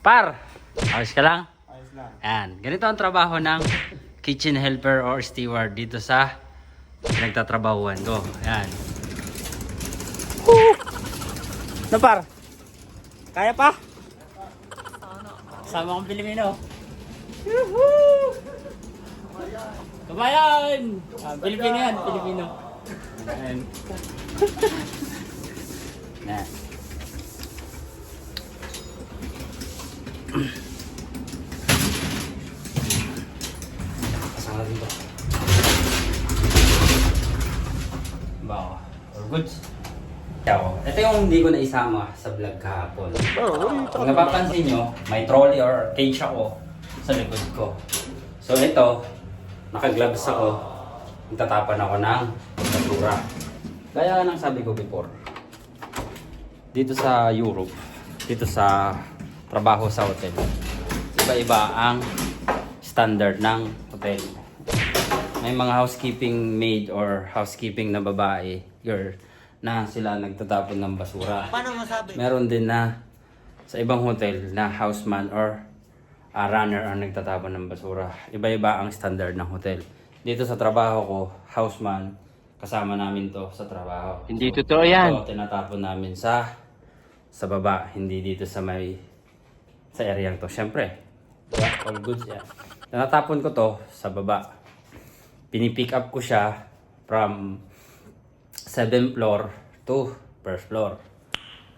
Par! Ayos ka lang? Ayos lang. Yan. Ganito ang trabaho ng kitchen helper or steward dito sa pinagtatrabahuan ko. Yan. Na par? Kaya pa? Sama kong Pilipino. Yuhuu! Kabayan! Ah, Pilipino yan, Pilipino. Yan. Yan. Kasama dito. Bawa. Goods. Ciao. Ito yung hindi ko na isama sa vlog kahapon. Kung napapansin nyo, may trolley or cage ako sa likod ko. So ito, naka-gloves ako. Tatapan ako ng basura. Gaya ng sabi ko before. Dito sa Europe, dito sa trabaho sa hotel, iba-iba ang standard ng hotel. May mga housekeeping maid or housekeeping na babae, girl, na sila nagtatapon ng basura. Paano masabi? Meron din na sa ibang hotel na houseman or ah, runner ang nagtatapon ng basura. Iba-iba ang standard ng hotel. Dito sa trabaho ko, houseman, kasama namin to sa trabaho. Hindi totoo yan. Ito, tinatapon namin sa sa baba, hindi dito sa may sa area to. Siyempre, yeah, all goods yan. Tinatapon ko to sa baba. Pinipick up ko siya from 7th floor to first floor.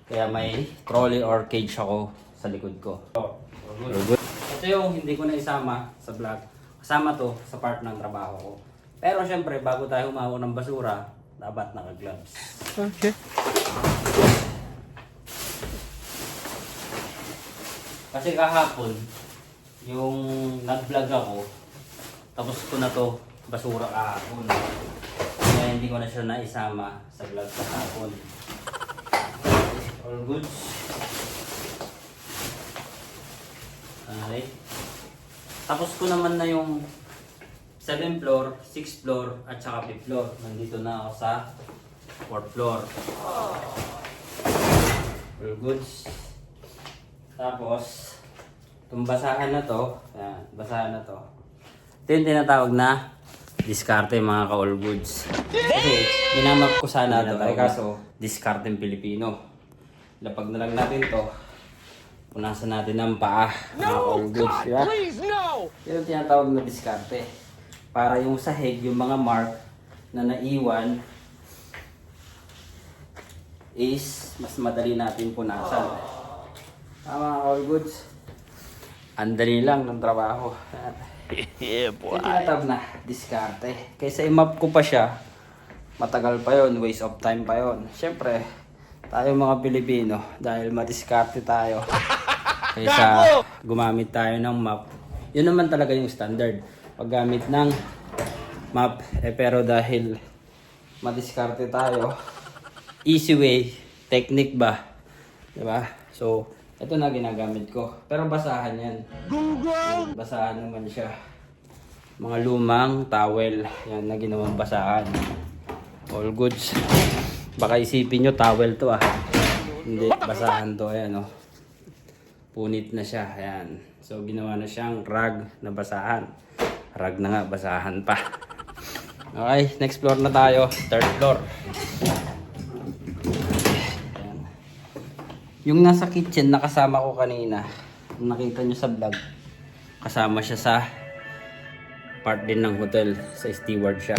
Kaya may trolley or cage ako sa likod ko. So, all good. Ito yung hindi ko na isama sa vlog. Kasama to sa part ng trabaho ko. Pero syempre, bago tayo humawak ng basura, dapat naka-gloves. Okay. Kasi kahapon, yung nag-vlog ako, tapos ko na to basura kahapon. Kaya hindi ko na siya naisama sa vlog kahapon. All good. Okay. Tapos ko naman na yung 7th floor, 6th floor, at saka 5th floor. Nandito na ako sa 4th floor. All goods. Tapos, itong basahan na to, yan, basahan na to. Ito yung tinatawag na diskarte mga ka-all goods. Kasi, minamap ko sana to, ay kaso, diskarte yung Pilipino. Lapag na lang natin to, punasan natin ang paa, mga ka-all goods, di ba? Please, no! Yan ang tinatawag na diskarte. Para yung sahig, yung mga mark na naiwan, is mas madali natin punasan. Tama, all goods. Ang dali lang ng trabaho. Yeah, Ito tinatawag na diskarte. Kaysa i-map ko pa siya, matagal pa yon, waste of time pa yon. Siyempre, tayo mga Pilipino, dahil madiskarte tayo, kaysa gumamit tayo ng map, yun naman talaga yung standard. Paggamit ng map, eh pero dahil madiskarte tayo, easy way, technique ba? Diba? So, ito na ginagamit ko. Pero basahan yan. Google! Basahan naman siya. Mga lumang towel. Yan na ginawang basahan. All goods. Baka isipin nyo towel to ah. Hindi, basahan to. Ayan oh. Punit na siya. Ayan. So, ginawa na siyang rag na basahan. Rag na nga, basahan pa. Okay, next floor na tayo. Third floor. Ayan. Yung nasa kitchen, nakasama ko kanina. Nakita nyo sa vlog, kasama siya sa part din ng hotel. Sa steward siya.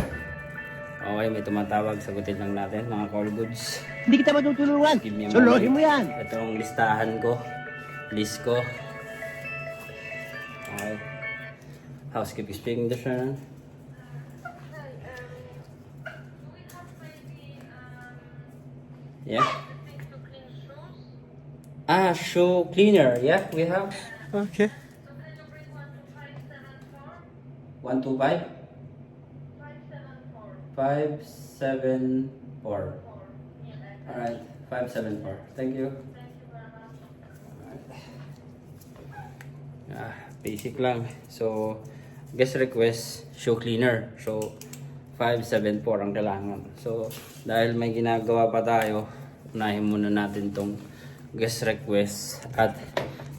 Okay, may tumatawag. Sagutin lang natin, mga call goods. Hindi kita matutulungan. Suluhin mo yan. Ito ang listahan ko. List ko. Okay. Housekeeping speaking to Sharon. Yeah. Ah, shoe cleaner. Yeah, we have. Okay. 125? 574. Alright, 574. Thank you. Ah, basic lang. So, guest request, shoe cleaner. So, 574 ang kailangan. So, dahil may ginagawa pa tayo, unahin muna natin tong guest request at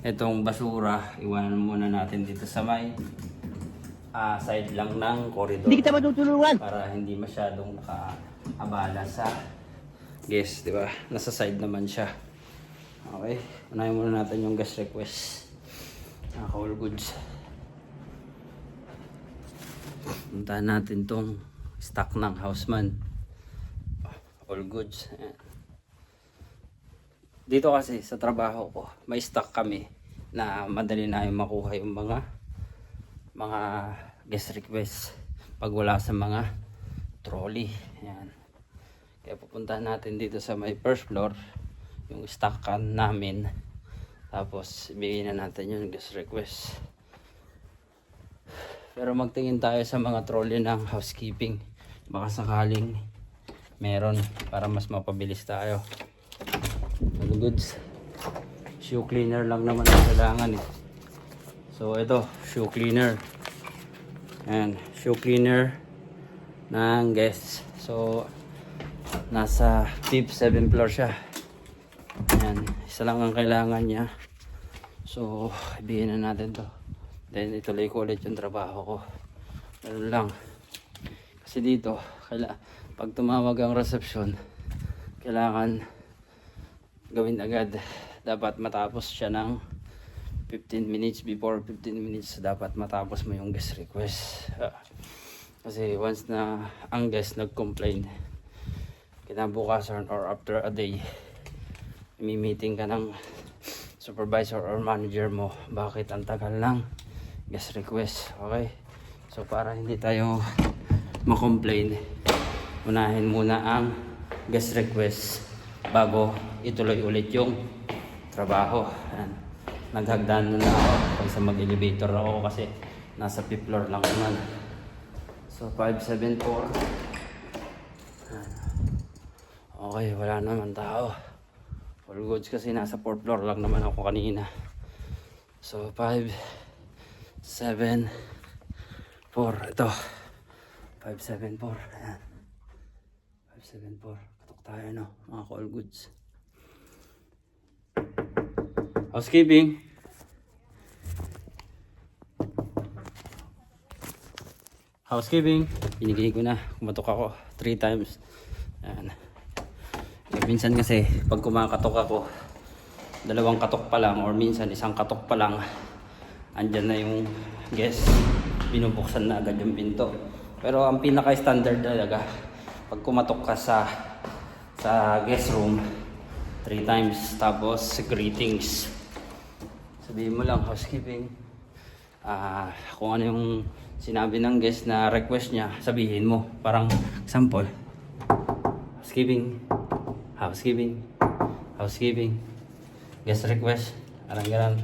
Itong basura, iwanan muna natin dito sa may ah, side lang ng corridor. Hindi kita matutulungan. Para hindi masyadong nakaabala sa guest, di ba? Nasa side naman siya. Okay, unahin muna natin yung guest request. Naka all goods. Puntahan natin tong stock ng houseman. All goods. Ayan. Dito kasi sa trabaho ko, may stock kami na madali na yung makuha yung mga mga guest request pag wala sa mga trolley. Ayan. Kaya pupuntahan natin dito sa may first floor yung stock can namin. Tapos ibigay na natin yung guest request. Pero magtingin tayo sa mga trolley ng housekeeping. Baka sakaling meron para mas mapabilis tayo. All goods. Shoe cleaner lang naman ang kailangan eh. So ito, shoe cleaner. Ayan, shoe cleaner ng guests. So nasa 5th, 7th floor siya. Ayan, isa lang ang kailangan niya. So, ibigay na natin to. Then ituloy ko ulit yung trabaho ko. Ganun lang. Kasi dito, kaila, pag tumawag ang reception, kailangan gawin agad. Dapat matapos siya ng 15 minutes before 15 minutes dapat matapos mo yung guest request. Ah, kasi once na ang guest nag-complain, kinabukasan or after a day, meeting ka ng supervisor or manager mo bakit ang tagal ng guest request. Okay? So para hindi tayo ma-complain, unahin muna ang guest request bago ituloy ulit yung trabaho. Ayan. Naghagdan na ako pag sa mag-elevator ako kasi nasa 5th floor lang naman. So 574. Ayan. Okay, wala naman tao. All goods kasi nasa 4th floor lang naman ako kanina. So 5 7 4 ito. 574. Ayan. 574. Tayo no, mga all goods. Housekeeping. Housekeeping. Binigay ko na. Kumatok ako. Three times. Ayan. Eh, minsan kasi, pag kumakatok ako, dalawang katok pa lang or minsan isang katok pa lang, andyan na yung guest. Binubuksan na agad yung pinto. Pero ang pinaka-standard talaga, pag kumatok ka sa sa guest room, three times, tapos greetings. Sabihin mo lang, housekeeping. Ah, kung ano yung sinabi ng guest na request niya, sabihin mo. Parang example, housekeeping, housekeeping, housekeeping, guest request, parang ganun.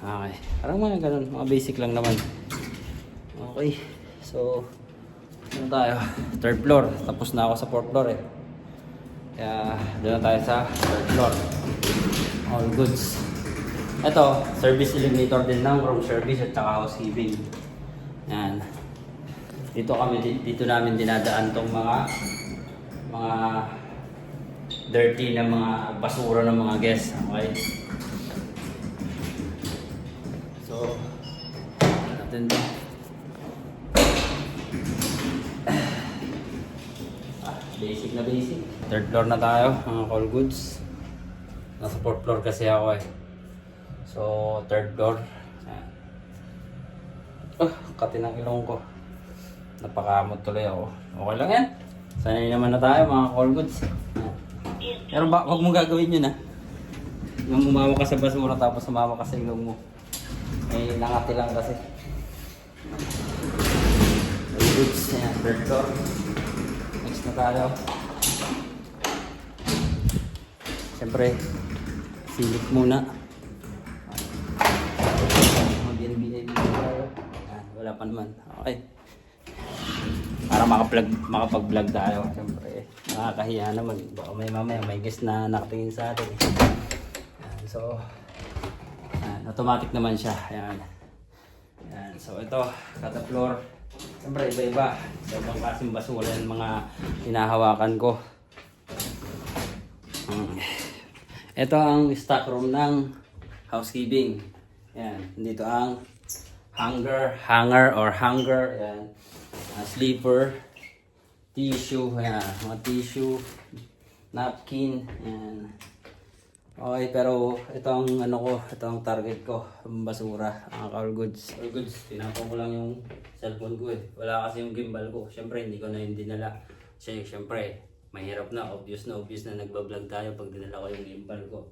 Okay, parang mga ganun, mga basic lang naman. Okay, so, ano tayo? Third floor, tapos na ako sa fourth floor eh. Kaya, doon tayo sa third floor. All goods. Ito, service eliminator din ng room service at saka housekeeping. Yan. Dito kami, di- dito namin dinadaan tong mga mga dirty na mga basura ng mga guests. Okay? So, natin to. Ah, basic na basic. Third floor na tayo, mga call goods. Nasa fourth floor kasi ako eh. So, third floor. Ayan. Ah, kati ng ilong ko. Napakamot tuloy ako. Okay lang yan. Sanay naman na tayo mga call goods. Pero ba, wag mong gagawin yun ah. Yung umawa ka sa basura tapos umawa ka sa ilong mo. May nangati lang kasi. Call goods. Ayan, third floor. Next na tayo. Siyempre, silip muna. Mag-NBA tayo. Wala pa naman. Okay. Para makaplug, makapag-vlog tayo. Siyempre, nakakahiya naman. Baka may mamaya, may guest na nakatingin sa atin. Yan, so, yan, automatic naman siya. Yan. Yan, so ito, kada floor. Siyempre, iba-iba. Sa ibang klaseng basura yung mga hinahawakan ko. Ito ang stock room ng housekeeping. Yan, dito ang hanger, hanger or hanger, yan. Ah, sleeper, tissue, yan, mga tissue, napkin, yan. Okay, pero ito ang ano ko, ito ang target ko, basura, ang all goods. All goods, tinapon ko lang yung cellphone ko eh. Wala kasi yung gimbal ko. Siyempre, hindi ko na yung dinala. Siyempre, mahirap na, obvious na obvious na nagbablog tayo pag dinala ko yung gimbal ko.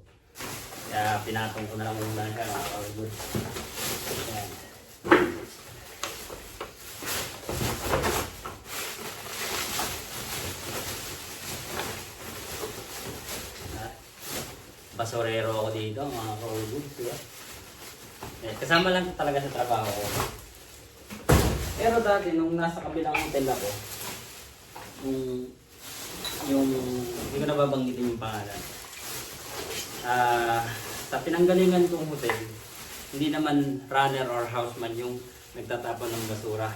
Kaya pinatong ko na lang muna siya, mga goods. Ayan. Basurero ako dito, mga kaulog, diba? Eh, kasama lang talaga sa trabaho ko. Pero dati, nung nasa kabilang hotel ako, yung, yung, hindi ko nababanggitin yung pangalan. Ah, sa pinanggalingan kong hotel, hindi naman runner or houseman yung nagtatapon ng basura.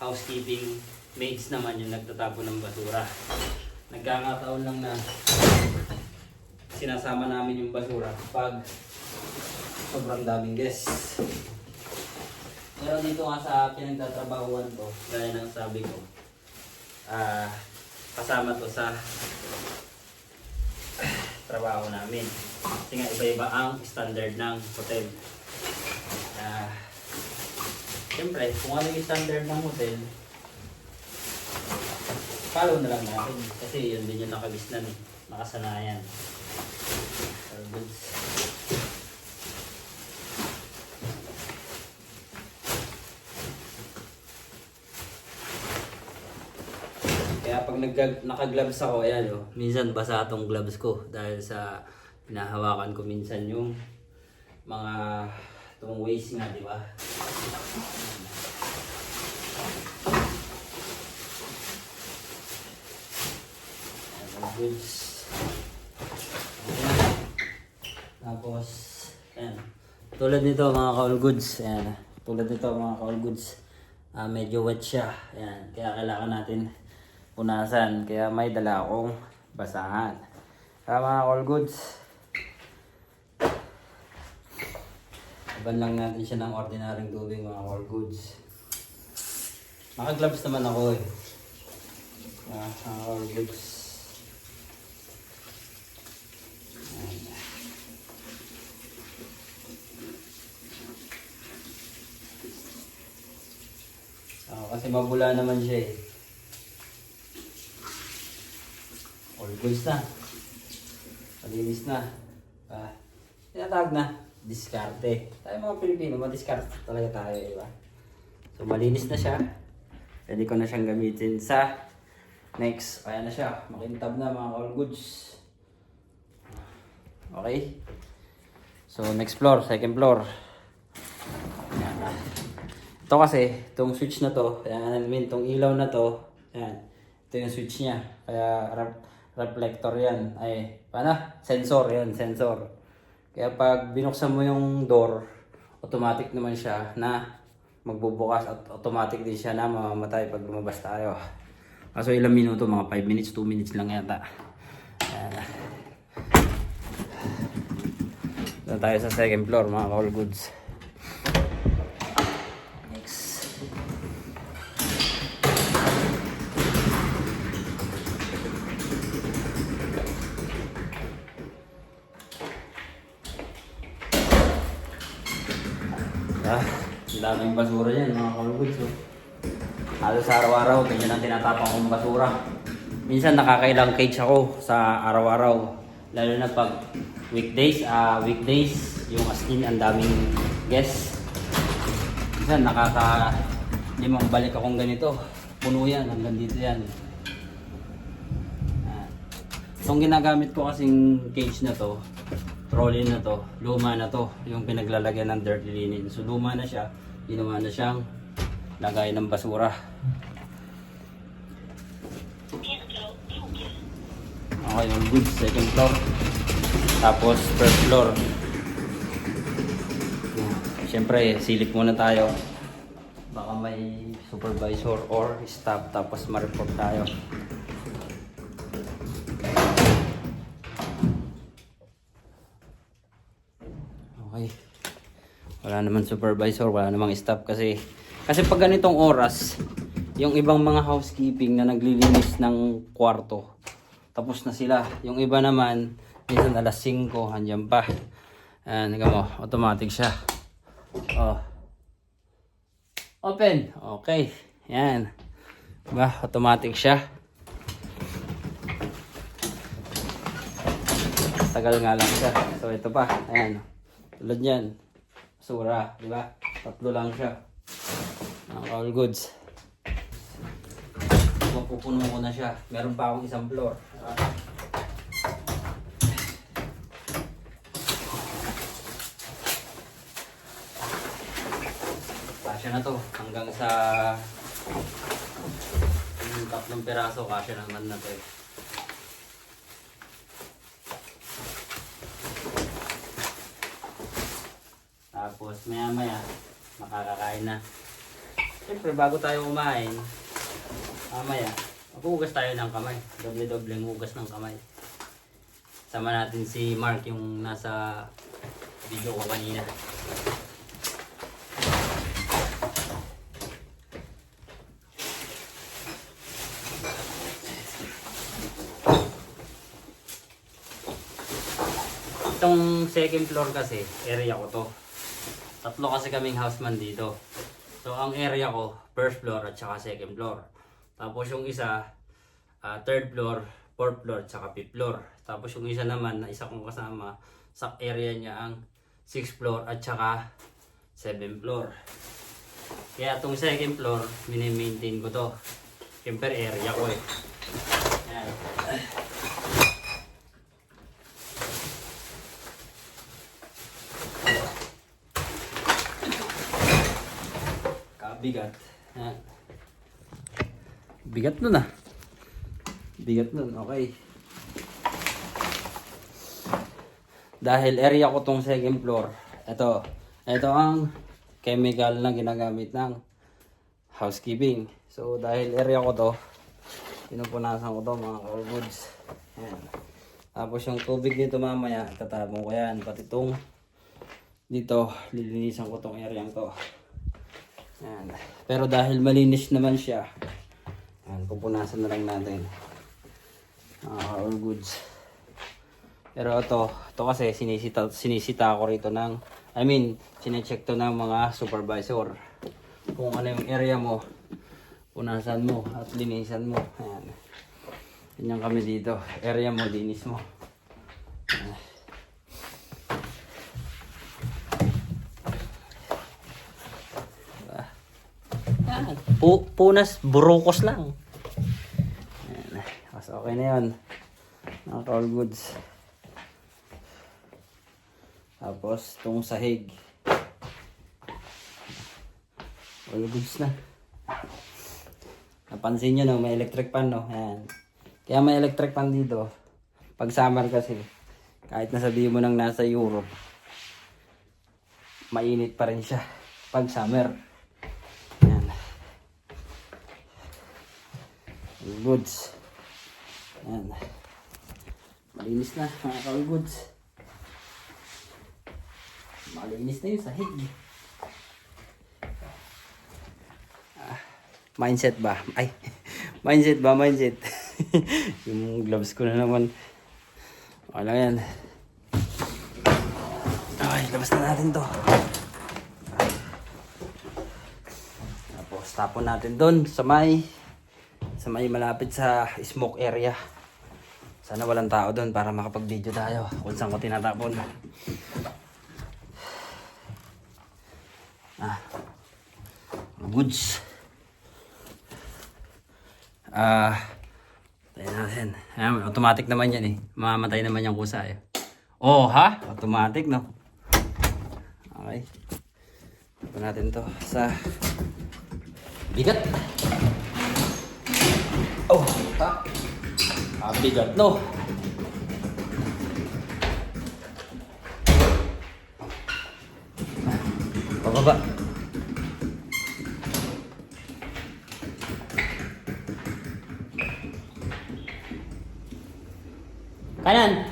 Housekeeping maids naman yung nagtatapon ng basura. Nagkakataon lang na sinasama namin yung basura pag sobrang daming guests. Pero dito nga sa pinagtatrabahuan ko, gaya ng sabi ko, ah kasama to sa trabaho namin. Kasi nga iba-iba ang standard ng hotel. Ah, Siyempre, kung ano yung standard ng hotel, follow na lang natin. Kasi yun din yung nakagisnan, eh. nakasanayan. So, goods. Kaya pag nag naka-gloves ako, ayan oh, minsan basa tong gloves ko dahil sa pinahawakan ko minsan yung mga tong waist nga, di ba? Goods. Tapos, ayan. Tulad nito mga ka-all goods. Ayan. Tulad nito mga ka-all goods. Ah, medyo wet siya. Ayan. Kaya kailangan natin punasan. Kaya may dala akong basahan. Kaya mga ka-all goods. Laban lang natin siya ng ordinaryong tubig mga ka-all goods. Naka-gloves naman ako eh. Ah, mga ka-all goods. Ah, kasi mabula naman siya eh. Goods na. Malinis na. Ah, tinatawag na. Diskarte. Tayo mga Pilipino, madiskarte talaga tayo, di? So malinis na siya. Pwede ko na siyang gamitin sa next. Ayan na siya. Makintab na mga all goods. Okay. So next floor, second floor. Ito kasi, itong switch na to, ayan, I mean, itong ilaw na to, ayan, ito yung switch niya. Kaya reflector yan. Ay, paano? Sensor yan, sensor. Kaya pag binuksan mo yung door, automatic naman siya na magbubukas at automatic din siya na mamamatay pag lumabas tayo. Kaso ilang minuto, mga 5 minutes, 2 minutes lang yata. Ayan. Doon tayo sa second floor, mga all goods. Ah, ang daming basura yan mga kalugod. So, halos araw-araw, ganyan ang tinatapang kong basura. Minsan nakakailang cage ako sa araw-araw. Lalo na pag weekdays, ah weekdays, yung as in ang daming guests. Minsan nakaka limang balik akong ganito. Puno yan, hanggang dito yan. Ah. Itong ginagamit ko kasing cage na to, trolley na to, luma na to, yung pinaglalagyan ng dirty linen. So luma na siya, ginawa na siyang lagay ng basura. Okay, yung goods, second floor. Tapos first floor. Siyempre, silip muna tayo. Baka may supervisor or staff tapos ma-report tayo. Okay. Wala naman supervisor, wala namang staff kasi kasi pag ganitong oras, yung ibang mga housekeeping na naglilinis ng kwarto, tapos na sila. Yung iba naman, minsan alas 5, andyan pa. Ayan, tingnan mo, automatic siya. Oh. Open. Okay. Yan. Diba? Automatic siya. Tagal nga lang siya. So ito pa. Ayan. Tulad yan. Sura. Diba? Tatlo lang siya. All goods. Mapupuno ko na siya. Meron pa akong isang floor. Kasya na to. Hanggang sa yung tatlong piraso, kasya naman na to eh. Tapos maya maya, makakakain na. Siyempre, bago tayo kumain, mamaya, maghugas tayo ng kamay. Doble-doble hugas ng kamay. Sama natin si Mark yung nasa video ko kanina. Itong second floor kasi, area ko to. Tatlo kasi kaming houseman dito. So, ang area ko, first floor at saka second floor. Tapos yung isa, ah, third floor, fourth floor, at saka fifth floor. Tapos yung isa naman, na isa kong kasama, sa area niya ang sixth floor at saka seventh floor. Kaya itong second floor, mini-maintain ko to. Siyempre, area ko eh. Yan. Kabigat. Yan. Bigat nun ah. Bigat nun, okay. Dahil area ko tong second floor. Ito. Ito ang chemical na ginagamit ng housekeeping. So dahil area ko to, pinupunasan ko to mga car goods. Yan. Tapos yung tubig dito mamaya, tatapon ko yan. Pati itong dito, lilinisan ko tong area to. Yan. Pero dahil malinis naman siya, yan, pupunasan na lang natin. Ah, all goods. Pero ito, ito kasi sinisita, sinisita ako rito ng, I mean, sinecheck to ng mga supervisor. Kung ano yung area mo, punasan mo at linisan mo. Ayan. Ganyan kami dito. Area mo, linis mo. Ayan. Yan. Pu punas, burukos lang. Yan. Mas okay na yun. Mga all goods. Tapos, itong sahig. All goods na. Napansin nyo, no? May electric fan, no? Yan. Kaya may electric fan dito. Pag summer kasi, kahit nasabihin mo nang nasa Europe, mainit pa rin siya. Pag summer. Yan. All goods. Yan. Malinis na, mga all goods. Malinis na yung sahig. Ah, mindset ba? Ay, mindset ba? Mindset. yung gloves ko na naman. Lang yan. Okay, labas na natin to. Tapos tapon natin doon sa may sa may malapit sa smoke area. Sana walang tao doon para makapag-video tayo kung saan ko tinatapon. Ah. Goods. Ah. tayo natin. Ayan, automatic naman yan eh. Mamamatay naman yung kusa eh. Oh, ha? Automatic, no? Okay. Tapon natin to sa bigat. Oh, ha? Ah, bigat, no? Pababa. Kanan.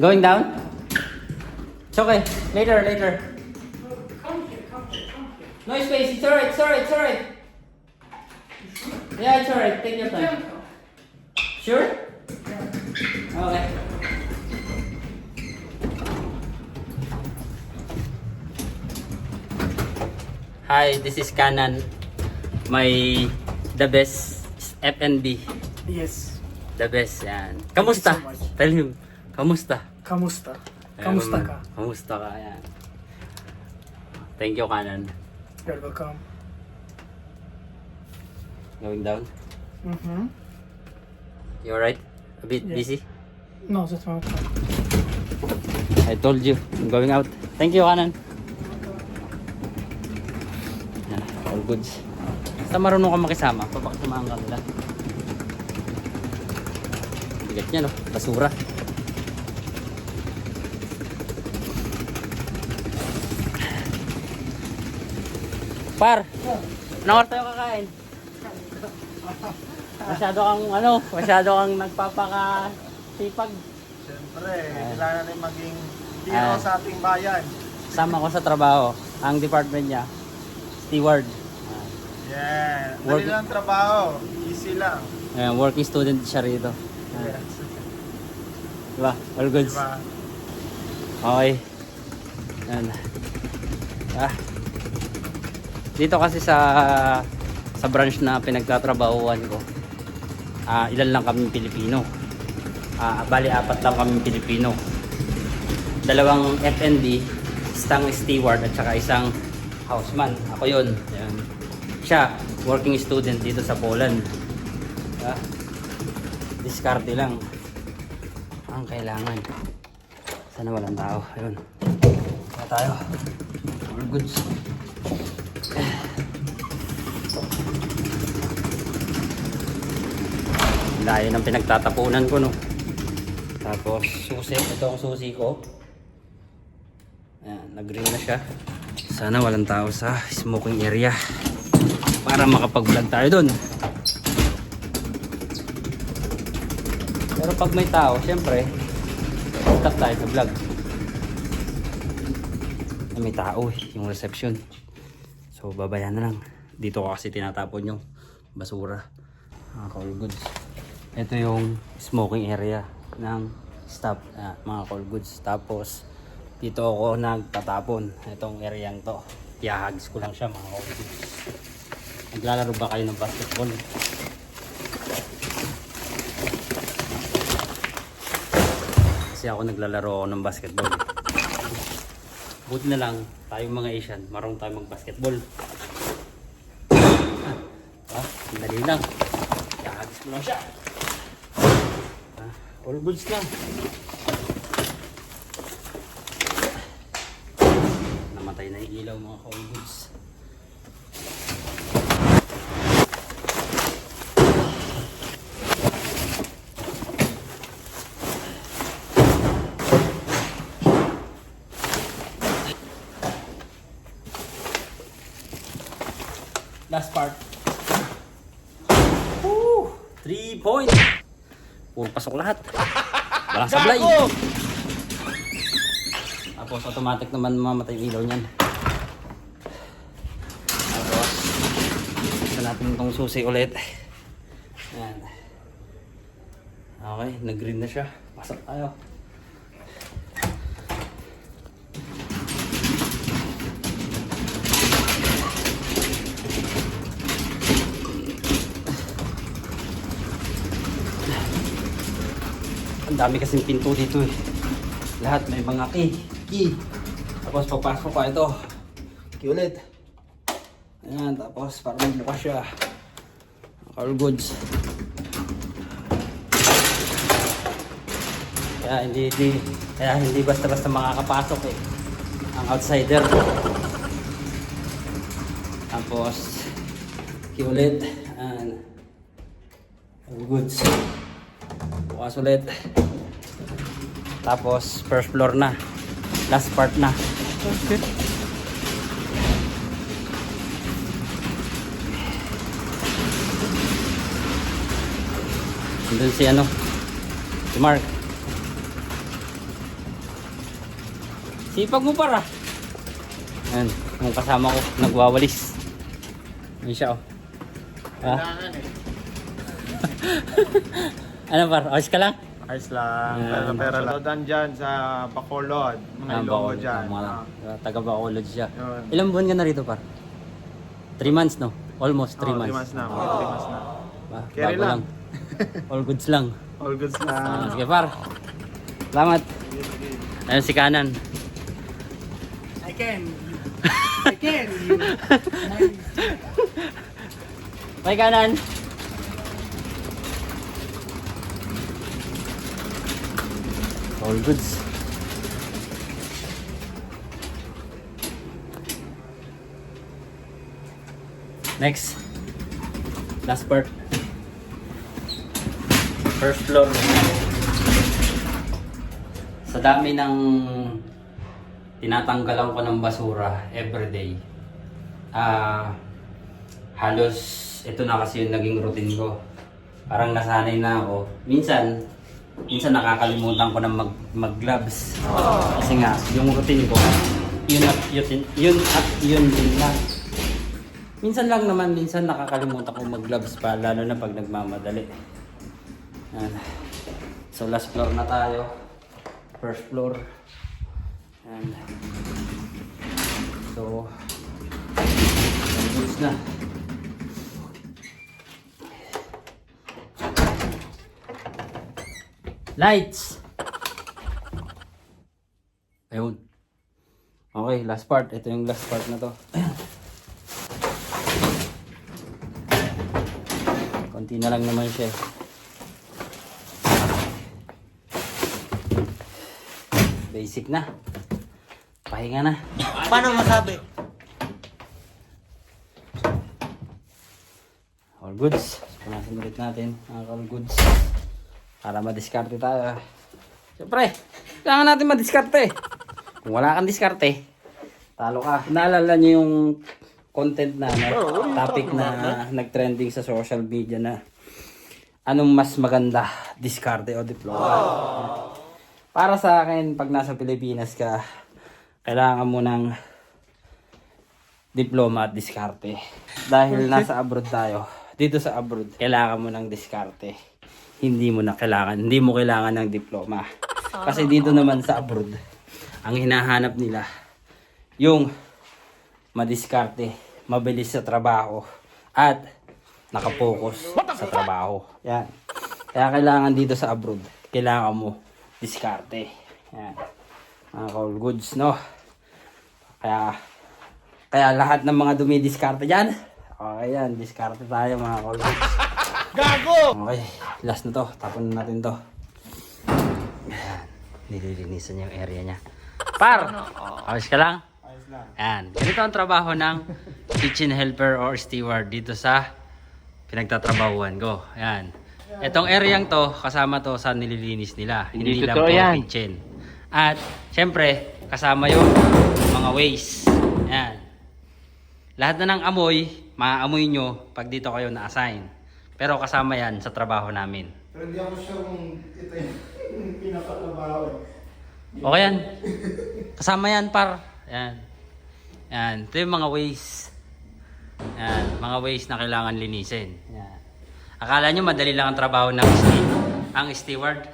Going down? It's okay. Later, later. No space, it's alright, it's alright, it's alright. Yeah, it's alright, take your time. Sure? Okay. Hi, this is Kanan. My the best FNB. Yes. The best yan. Kamusta? Thank you so much. Tell him. Kamusta? Kamusta? Kamusta Um, ka? Kamusta ka? Yan. Thank you, Kanan. You're welcome. Going down. Mm-hmm. You alright? A bit Yeah. busy? No, that's not I told you, I'm going out. Thank you, Kanan. Yan, all goods. Basta marunong ka makisama, papakisamahan ka nila. Bigat niya, no? Basura. Par! Anong oras tayo kakain? Masyado kang ano, masyado kang nagpapaka-sipag. Siyempre, kailangan rin maging hero Ah. sa ating bayan. Sama ko sa trabaho. Ang department niya, steward. Yeah. Work- Dali lang trabaho. Easy lang. Ayan, working student siya rito. Yes. Diba? All goods. Diba? Okay. Yan. Ah. Dito kasi sa sa branch na pinagtatrabahuan ko. Ah, ilan lang kami Pilipino. Ah, bali apat lang kami Pilipino. Dalawang FND, isang steward at saka isang houseman. Ako 'yun. Yan. Siya, working student dito sa Poland. Ah. Diskarte lang ang kailangan. Sana walang tao. Ayun. Tayo. All goods. Layo ng pinagtatapunan ko, no? Tapos, susi. Ito ang susi ko. Ayan, nag-green na siya. Sana walang tao sa smoking area. Para makapag-vlog tayo dun. Pero pag may tao, syempre, stop tayo sa vlog. Ay, may tao eh, yung reception. So, babayan na lang. Dito ko kasi tinatapon yung basura. Mga call goods. Ito yung smoking area ng staff, ah, mga call goods. Tapos, dito ako nagtatapon. Itong area to. Iahagis ko lang siya mga call goods. Naglalaro ba kayo ng basketball? Kasi ako naglalaro ako ng basketball. Buti na lang, tayong mga Asian, marunong tayo mag-basketball. Ah, dali lang. Kakagis mo lang siya. All goods lang. Namatay na yung ilaw mga all goods. Last part. Woo! Three points! Pasok lahat. Walang sablay. Tapos automatic naman mamatay yung ilaw niyan. Tapos, gusto natin itong susi ulit. Ayan. Okay, nag-green na siya. Pasok tayo. Ang dami kasing pinto dito eh. Lahat may mga key. Key. Tapos papasok ka ito. Key ulit. Ayan, tapos para magbukas siya. All goods. Kaya hindi, hindi, kaya hindi basta-basta makakapasok eh. Ang outsider. Tapos, key ulit. Ayan. All goods. Bukas ulit. Tapos, first floor na. Last part na. Okay. Doon si ano, si Mark. Sipag mo para. Ayan. Yung kasama ko, nagwawalis. Yun siya oh. Ha? Kailangan eh. Ano par? Ayos ka lang? Ayos lang. Pero pera lang. So, dyan sa Bacolod. Mga Ah, Ilonggo Bacolod, dyan. mga Ah. taga Bacolod siya. Yun. Ilang buwan ka na rito par? 3 months no? Almost 3 Oh, months. three months na. mga three months na. Ba- Carry bago lang. All goods lang. All goods na. Ah, sige par. Salamat. Ayun si kanan. I can. I can. May kanan. All goods. Next. Last part. First floor. Sa dami ng tinatanggalan ko ng basura everyday. Ah, halos ito na kasi yung naging routine ko. Parang nasanay na ako. Minsan, minsan nakakalimutan ko na mag, mag-gloves. Kasi nga, yung routine ko, yun at yun, yun at yun din lang. Minsan lang naman, minsan nakakalimutan ko mag-gloves pa, lalo na pag nagmamadali. Yan. So last floor na tayo. First floor. And so goods na. Lights. Ayun. Okay, last part. Ito yung last part na to. Konti na lang naman siya. Basic na. Pahinga na. Paano masabi? All goods. Punasan ulit natin ang all goods. Para madiskarte tayo. Siyempre, kailangan natin madiskarte. Kung wala kang diskarte, talo ka. Naalala niyo yung content na, na topic na nag-trending sa social media na anong mas maganda, diskarte o diploma? Para sa akin, pag nasa Pilipinas ka, kailangan mo ng diploma at diskarte. Dahil nasa abroad tayo, dito sa abroad, kailangan mo ng diskarte. Hindi mo na kailangan, hindi mo kailangan ng diploma. Kasi dito naman sa abroad, ang hinahanap nila, yung madiskarte, mabilis sa trabaho, at nakapokus sa trabaho. Yan. Kaya kailangan dito sa abroad, kailangan mo diskarte. Yan. Mga call goods, no? Kaya, kaya lahat ng mga dumidiskarte dyan, okay yan, diskarte tayo mga call goods. Gago! Okay, last na to, tapon na natin to. Yan, nililinisan niya yung area niya. Par! Ayos ka lang? Ayos lang. Yan. Ganito ang trabaho ng kitchen helper or steward dito sa pinagtatrabahuan ko. Yan. Itong areang to, kasama to sa nililinis nila. Hindi, Hindi lang yan. kitchen. At, syempre, kasama yung mga waste. Yan. Lahat na ng amoy, maaamoy nyo pag dito kayo na-assign. Pero kasama yan sa trabaho namin. Pero hindi ako sure kung ito yung pinakatrabaho eh. Okay yan. Kasama yan, par. Yan. Yan. Ito yung mga ways. Yan. Mga ways na kailangan linisin. Yan. Akala nyo madali lang ang trabaho ng ang steward.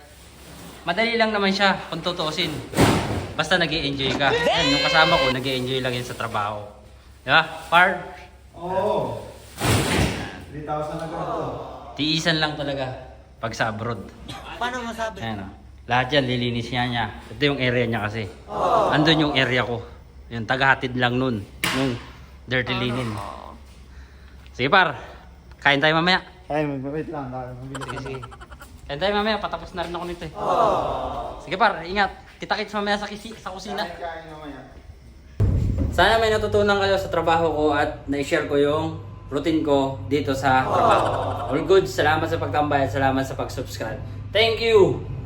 Madali lang naman siya kung tutuusin. Basta nag enjoy ka. Yan, yung kasama ko, nag enjoy lang yan sa trabaho. Di ba? Par, Oo. 3,000 na ganito. tiisan lang talaga pag sa abroad. Paano masabi? Ayan o. Lahat yan, lilinis niya niya. Ito yung area niya kasi. Andun yung area ko. Yung tagahatid lang nun. Nung dirty linen. Sige par, kain tayo mamaya. Ay, wait lang. Sige, sige. Kain tayo mamaya, patapos na rin ako nito eh. Sige par, ingat. Kita-kits mamaya sa, kisi, sa kusina. Kain mamaya. Sana may natutunan kayo sa trabaho ko at na-share ko yung routine ko dito sa trabaho. All good, salamat sa pagtambay at salamat sa pag-subscribe. Thank you!